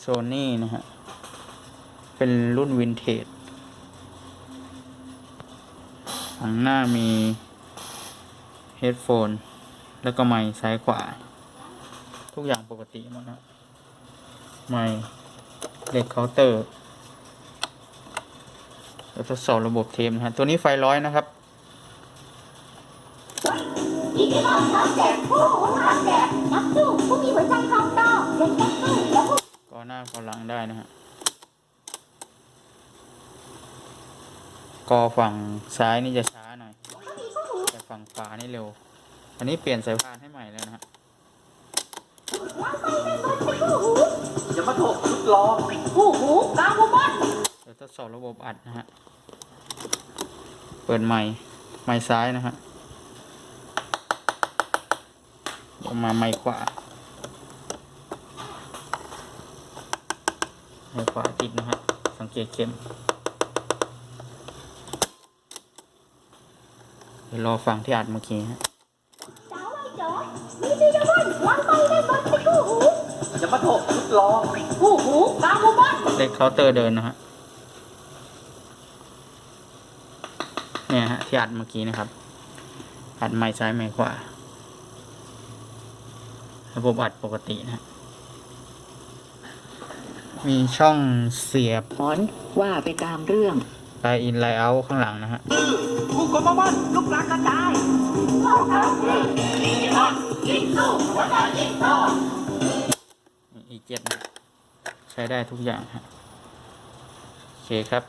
โซนี่นะฮะ เป็นรุ่นวินเทจฝั่งหน้ามีเฮดโฟน แล้วก็ไมค์ซ้ายขวา ทุกอย่างปกติหมดนะไมค์เหล็กเคาน์เตอร์แล้วทดสอบระบบเทปนะฮะ ตัวนี้ไฟร้อยนะครับอีกรอบน้ำแจกผู้น้ำแจกนักสู้ผู้มีหัวใจ หน้าก็หลังได้นะฮะกอฝั่งซ้ายนี่จะช้าหน่อยมีผู้หูแต่ฝั่งขวานี่เร็ว อันนี้เปลี่ยนสายพานให้ใหม่แล้วนะฮะวางไปในบนเป็นผู้หูอย่ามาโถกชุดล้อผู้หูกาวูมอนเดี๋ยวทดสอบระบบอัดนะฮะ เปิดไมค์ไมค์ซ้ายนะฮะลงมาไมค์ขวา มค์ขวาติดนะฮะสังเกตเข็มเดี๋ยวรอฟังที่อัดเมื่อกี้ฮะจอดมีดีดวันวางไปในบนเป็นผู้หูอย่ามาโถกชุดล้อผู้หูกาวูมอนเลขเคาน์เตอร์เดินนะฮะเนี่ยฮะที่อัดเมื่อกี้นะครับ อัดไม้ซ้ายไม้ขวาระบบอัดปกตินะฮะ มีช่องเสียบถอนว่าไปตามเรื่องไลน์อินไลน์เอาข้างหลังนะฮะกูกมาบ้านลูกหลานกระจายอีเจ็ดนะ ใช้ได้ทุกอย่างฮะ โอเคครับ